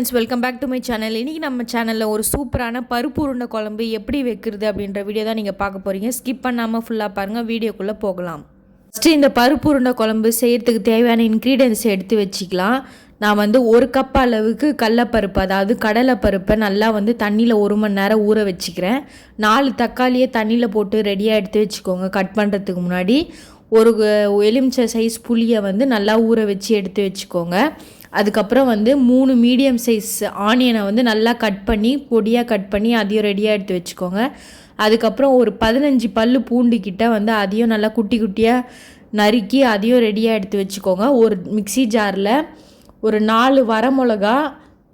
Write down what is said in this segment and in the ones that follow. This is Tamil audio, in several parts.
Friends welcome back to my channel இன்றைக்கி நம்ம சேனலில் ஒரு சூப்பரான பருப்பு உருண்டை குழம்பு எப்படி வைக்கிறது அப்படின்ற வீடியோ தான் நீங்கள் பார்க்க போகிறீங்க ஸ்கிப் பண்ணாமல் ஃபுல்லாக பாருங்கள் வீடியோக்குள்ளே போகலாம். ஃபஸ்ட்டு இந்த பருப்பு உருண்டை குழம்பு செய்கிறதுக்கு தேவையான இன்க்ரீடியன்ஸ் எடுத்து வச்சுக்கலாம். நான் வந்து ஒரு கப் அளவுக்கு கடலப்பருப்பு அதாவது கடலைப்பருப்பை நல்லா வந்து தண்ணியில் ஒரு மணி நேரம் ஊற வச்சுக்கிறேன். நாலு தக்காளியை தண்ணியில் போட்டு ரெடியாக எடுத்து வச்சுக்கோங்க கட் பண்ணுறதுக்கு முன்னாடி. ஒரு எலுமிச்சை சைஸ் புளியை வந்து நல்லா ஊற வச்சு எடுத்து வச்சுக்கோங்க. அதுக்கப்புறம் வந்து மூணு மீடியம் சைஸ் ஆனியனை வந்து நல்லா கட் பண்ணி பொடியாக கட் பண்ணி அதையும் ரெடியாக எடுத்து வச்சுக்கோங்க. அதுக்கப்புறம் ஒரு பதினஞ்சு பல் பூண்டுக்கிட்ட வந்து அதையும் நல்லா குட்டி குட்டியாக நறுக்கி அதையும் ரெடியாக எடுத்து வச்சுக்கோங்க. ஒரு மிக்சி ஜாரில் ஒரு நாலு வரமிளகா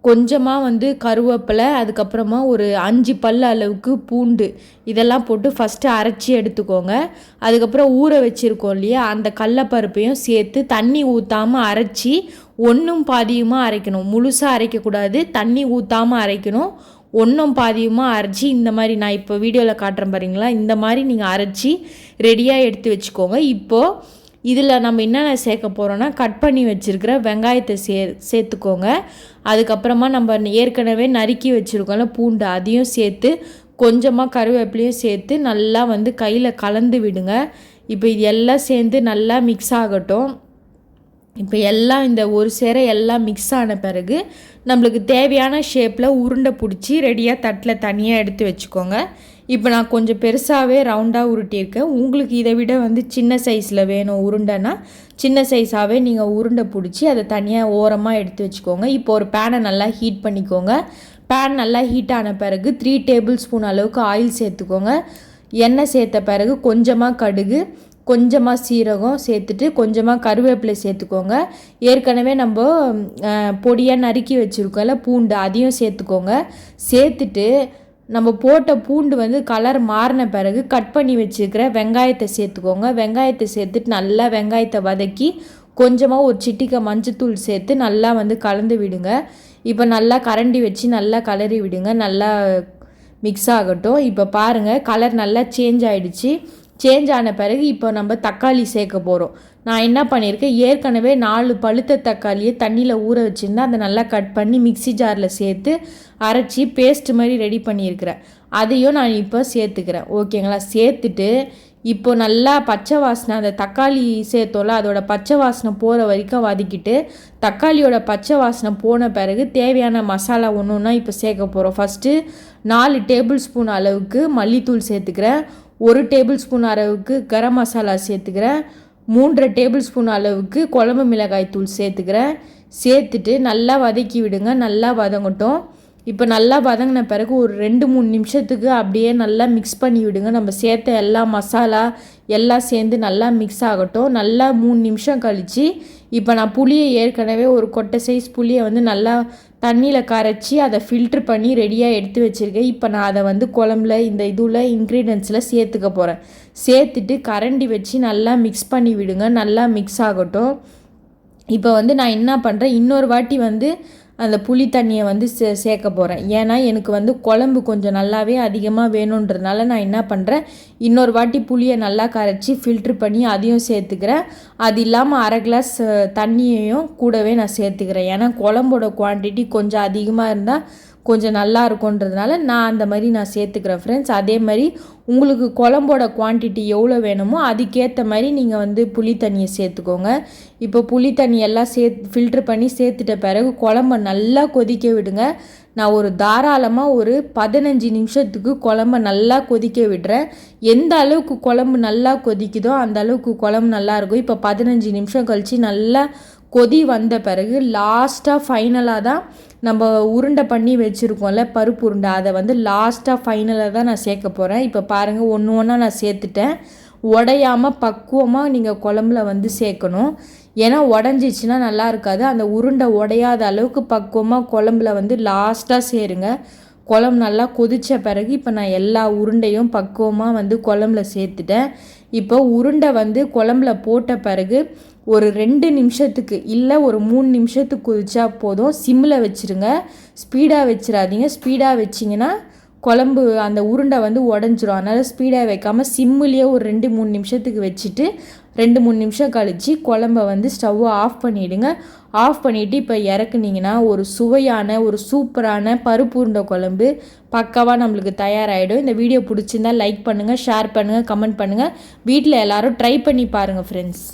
கொஞ்சமாக வந்து கருவேப்பிலை அதுக்கப்புறமா ஒரு அஞ்சு பல் அளவுக்கு பூண்டு இதெல்லாம் போட்டு ஃபஸ்ட்டு அரைச்சி எடுத்துக்கோங்க. அதுக்கப்புறம் ஊற வச்சுருக்கோம் இல்லையா அந்த கடலப்பருப்பையும் சேர்த்து தண்ணி ஊற்றாமல் அரைச்சி ஒன்றும் பாதியுமாக அரைக்கணும். முழுசாக அரைக்கக்கூடாது தண்ணி ஊற்றாமல் அரைக்கணும். ஒன்றும் பாதியுமாக அரைச்சி இந்த மாதிரி நான் இப்போ வீடியோவில் காட்டுறேன் பாருங்களா இந்த மாதிரி நீங்கள் அரைச்சி ரெடியாக எடுத்து வச்சுக்கோங்க. இப்போது இதில் நம்ம என்னென்ன சேர்க்க போகிறோன்னா கட் பண்ணி வச்சுருக்கிற வெங்காயத்தை சே சேர்த்துக்கோங்க. அதுக்கப்புறமா நம்ம ஏற்கனவே நறுக்கி வச்சுருக்கோம்ல பூண்டு அதையும் சேர்த்து கொஞ்சமாக கருவேப்பிலையும் சேர்த்து நல்லா வந்து கையில் கலந்து விடுங்க. இப்போ இது எல்லாம் சேர்ந்து நல்லா மிக்ஸ் ஆகட்டும். இப்போ எல்லாம் இந்த ஒரு சேர எல்லாம் மிக்ஸ் ஆன பிறகு நம்மளுக்கு தேவையான ஷேப்பில் உருண்டை பிடிச்சி ரெடியாக தட்டில் தனியாக எடுத்து வச்சுக்கோங்க. இப்போ நான் கொஞ்சம் பெருசாகவே ரவுண்டாக உருட்டியிருக்கேன். உங்களுக்கு இதை விட வந்து சின்ன சைஸில் வேணும் உருண்டைனா சின்ன சைஸாகவே நீங்கள் உருண்டை பிடிச்சி அதை தனியாக ஓரமாக எடுத்து வச்சுக்கோங்க. இப்போ ஒரு பேனை நல்லா ஹீட் பண்ணிக்கோங்க. பேன் நல்லா ஹீட் ஆன பிறகு த்ரீ டேபிள் ஸ்பூன் அளவுக்கு ஆயில் சேர்த்துக்கோங்க. எண்ணெய் சேர்த்த பிறகு கொஞ்சமாக கடுகு கொஞ்சமாக சீரகம் சேர்த்துட்டு கொஞ்சமாக கருவேப்பிலை சேர்த்துக்கோங்க. ஏற்கனவே நம்ம பொடியாக நறுக்கி வச்சுருக்கோம்ல பூண்டு அதையும் சேர்த்துக்கோங்க. சேர்த்துட்டு நம்ம போட்ட பூண்டு வந்து கலர் மாறின பிறகு கட் பண்ணி வச்சுருக்கிற வெங்காயத்தை சேர்த்துக்கோங்க. வெங்காயத்தை சேர்த்துட்டு நல்லா வெங்காயத்தை வதக்கி கொஞ்சமாக ஒரு சிட்டிக்கை மஞ்சத்தூள் சேர்த்து நல்லா வந்து கலந்து விடுங்க. இப்போ நல்லா கரண்டி வச்சு நல்லா கலரி விடுங்க. நல்லா மிக்ஸ் ஆகட்டும். இப்போ பாருங்கள் கலர் நல்லா சேஞ்ச் ஆகிடுச்சு சேஞ்ச் ஆன பிறகு இப்போ நம்ம தக்காளி சேர்க்க போகிறோம் நான் என்ன பண்ணியிருக்கேன்? ஏற்கனவே நாலு பழுத்த தக்காளியை தண்ணியில் ஊற வச்சுருந்தேன். அதை நல்லா கட் பண்ணி மிக்சி ஜாரில் சேர்த்து அரைச்சி பேஸ்ட் மாதிரி ரெடி பண்ணியிருக்கிறேன். அதையும் நான் இப்போ சேர்த்துக்கிறேன். ஓகேங்களா? சேர்த்துட்டு இப்போ நல்லா பச்சை வாசனை அந்த தக்காளி சேர்த்தோல அதோட பச்சை வாசனை போகிற வரைக்கும் வதக்கிட்டு தக்காளியோட பச்சை வாசனை போன பிறகு தேவையான மசாலா ஒன்று ஒன்றா இப்போ சேர்க்க போகிறோம் ஃபஸ்ட்டு நாலு டேபிள் ஸ்பூன் அளவுக்கு மல்லித்தூள் சேர்த்துக்கிறேன். ஒரு டேபிள் ஸ்பூன் அளவுக்கு கரம் மசாலா சேர்த்துக்கிறேன். மூன்றரை டேபிள் ஸ்பூன் அளவுக்கு குழம்பு மிளகாய் தூள் சேர்த்துக்கிறேன். சேர்த்துட்டு நல்லா வதக்கி விடுங்க. நல்லா வதங்கட்டும். இப்போ நல்லா வதங்கின பிறகு ஒரு ரெண்டு மூணு நிமிஷத்துக்கு அப்படியே நல்லா மிக்ஸ் பண்ணி விடுங்க. நம்ம சேர்த்த எல்லா மசாலா எல்லாம் சேர்ந்து நல்லா மிக்ஸ் ஆகட்டும். நல்லா மூணு நிமிஷம் கழித்து இப்போ நான் புளியை ஏற்கனவே ஒரு கொட்டை சைஸ் புளியை வந்து நல்லா தண்ணியில் கரைச்சி அதை ஃபில்ட்ரு பண்ணி ரெடியாக எடுத்து வச்சுருக்கேன். இப்போ நான் அதை வந்து குழம்புல இந்த இதில் இன்க்ரீடியன்ஸில் சேர்த்துக்க போகிறேன் சேர்த்துட்டு கரண்டி வச்சு நல்லா மிக்ஸ் பண்ணி விடுங்க. நல்லா மிக்ஸ் ஆகட்டும். இப்போ வந்து நான் என்ன பண்ணுறேன் இன்னொரு வாட்டி வந்து அந்த புளி தண்ணியை வந்து சே சேர்க்க போகிறேன் ஏன்னா எனக்கு வந்து குழம்பு கொஞ்சம் நல்லாவே அதிகமாக வேணுன்றதுனால நான் என்ன பண்ணுறேன் இன்னொரு வாட்டி புளியை நல்லா கரைச்சி ஃபில்ட்ரு பண்ணி அதையும் சேர்த்துக்கிறேன். அது இல்லாமல் அரை கிளாஸ் தண்ணியையும் கூடவே நான் சேர்த்துக்கிறேன். ஏன்னா குழம்போட குவான்டிட்டி கொஞ்சம் அதிகமாக இருந்தால் கொஞ்சம் நல்லா இருக்குன்றதுனால நான் அந்த மாதிரி நான் சேர்த்துக்கிறேன் ஃப்ரெண்ட்ஸ் அதே மாதிரி உங்களுக்கு குழம்போட குவான்டிட்டி எவ்வளோ வேணுமோ அதுக்கேற்ற மாதிரி நீங்கள் வந்து புளி தண்ணியை சேர்த்துக்கோங்க. இப்போ புளி தண்ணியெல்லாம் சே ஃபில்ட்ரு பண்ணி சேர்த்துட்ட பிறகு குழம்ப நல்லா கொதிக்க விடுங்க. நான் ஒரு தாராளமாக ஒரு பதினஞ்சு நிமிஷத்துக்கு குழம்ப நல்லா கொதிக்க விடுறேன். எந்த அளவுக்கு குழம்பு நல்லா கொதிக்குதோ அந்த அளவுக்கு குழம்பு நல்லாயிருக்கும் இப்போ பதினஞ்சு நிமிஷம் கழித்து நல்லா கொதி வந்த பிறகு லாஸ்ட்டாக ஃபைனலாக தான் நம்ம உருண்டை பண்ணி வச்சுருக்கோம்ல பருப்பு உருண்டை. அதை வந்து லாஸ்ட்டாக ஃபைனலாக தான் நான் சேர்க்க போகிறேன் இப்போ பாருங்கள் ஒன்று ஒன்றா நான் சேர்த்துட்டேன். உடையாமல் பக்குவமாக நீங்கள் குழம்புல வந்து சேர்க்கணும். ஏன்னா உடஞ்சிச்சின்னா நல்லா இருக்காது. அந்த உருண்டை உடையாத அளவுக்கு பக்குவமாக குழம்புல வந்து லாஸ்ட்டாக சேருங்க. குழம்பு நல்லா கொதித்த பிறகு இப்போ நான் எல்லா உருண்டையும் பக்குவமாக வந்து குழம்புல சேர்த்துட்டேன். இப்போ உருண்டை வந்து குழம்புல போட்ட பிறகு ஒரு ரெண்டு நிமிஷத்துக்கு இல்லை ஒரு மூணு நிமிஷத்துக்கு கொதிச்சா போதும். சிம்மில் வச்சுருங்க. ஸ்பீடாக வச்சிடாதீங்க. ஸ்பீடாக வச்சிங்கன்னா குழம்பு அந்த உருண்டை வந்து உடஞ்சிரும். அதனால் ஸ்பீடாக வைக்காமல் சிம்முலேயே ஒரு ரெண்டு மூணு நிமிஷத்துக்கு வச்சுட்டு ரெண்டு மூணு நிமிஷம் கழித்து குழம்ப வந்து ஸ்டவ்வை ஆஃப் பண்ணிவிடுங்க ஆஃப் பண்ணிவிட்டு இப்போ இறக்குனீங்கன்னா ஒரு சுவையான ஒரு சூப்பரான பருப்பு உருண்டை குழம்பு பக்காவாக நம்மளுக்கு தயாராகிடும் இந்த வீடியோ பிடிச்சிருந்தா லைக் பண்ணுங்கள் ஷேர் பண்ணுங்கள் கமெண்ட் பண்ணுங்கள் வீட்டில் எல்லோரும் ட்ரை பண்ணி பாருங்கள் ஃப்ரெண்ட்ஸ்